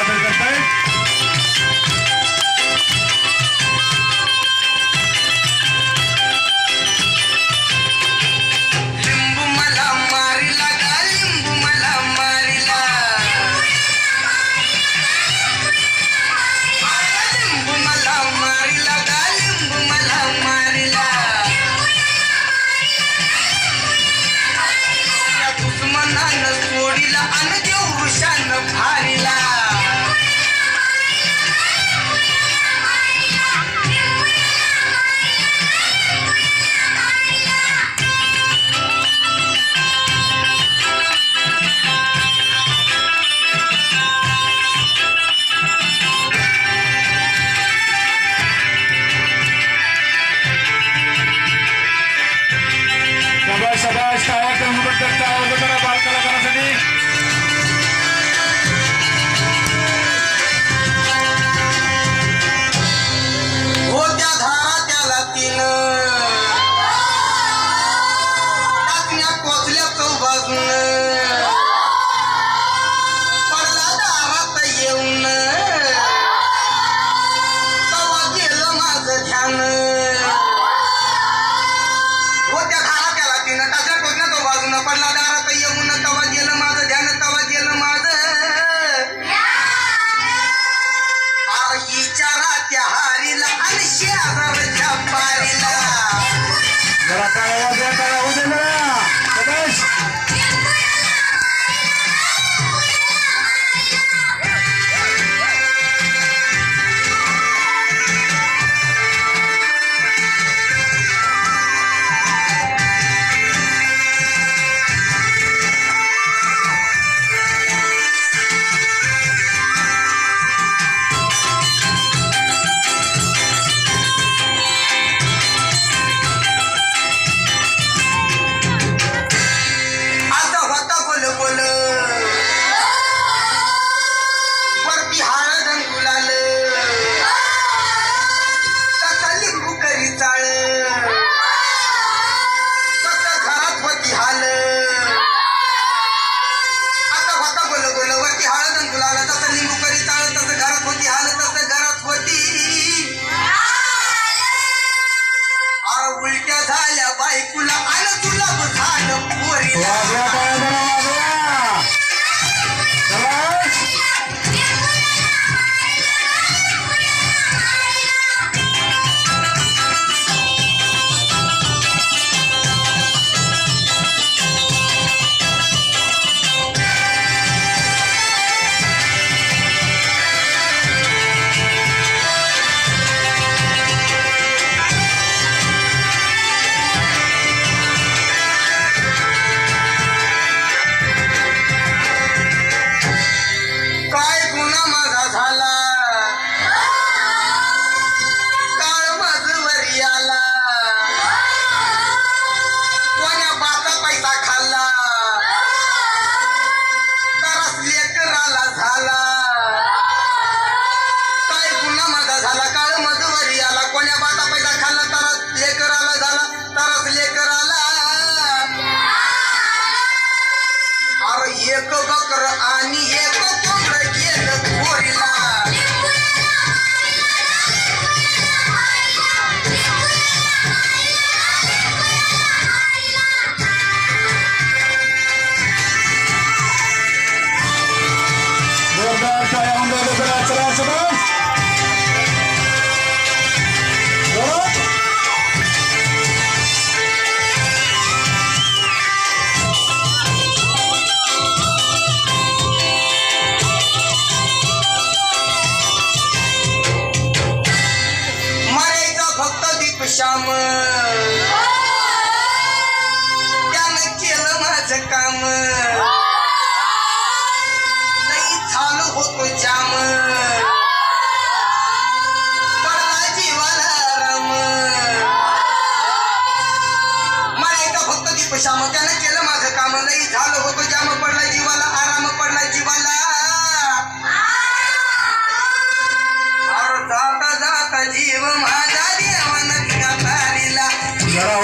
apresentar? Amen. kulak Shyam. हो. त्यानं केलं माझं काम.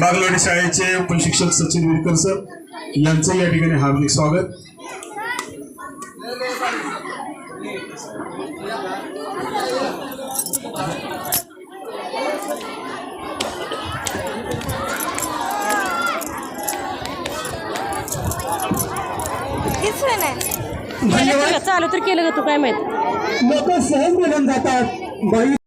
बागलवाडी शाळेचे प्रशिक्षक सचिन विरकर सर यांचं या ठिकाणी हार्दिक स्वागत. चालू तर केलं तू काय माहीत? लोक सहज निघून जातात. बाई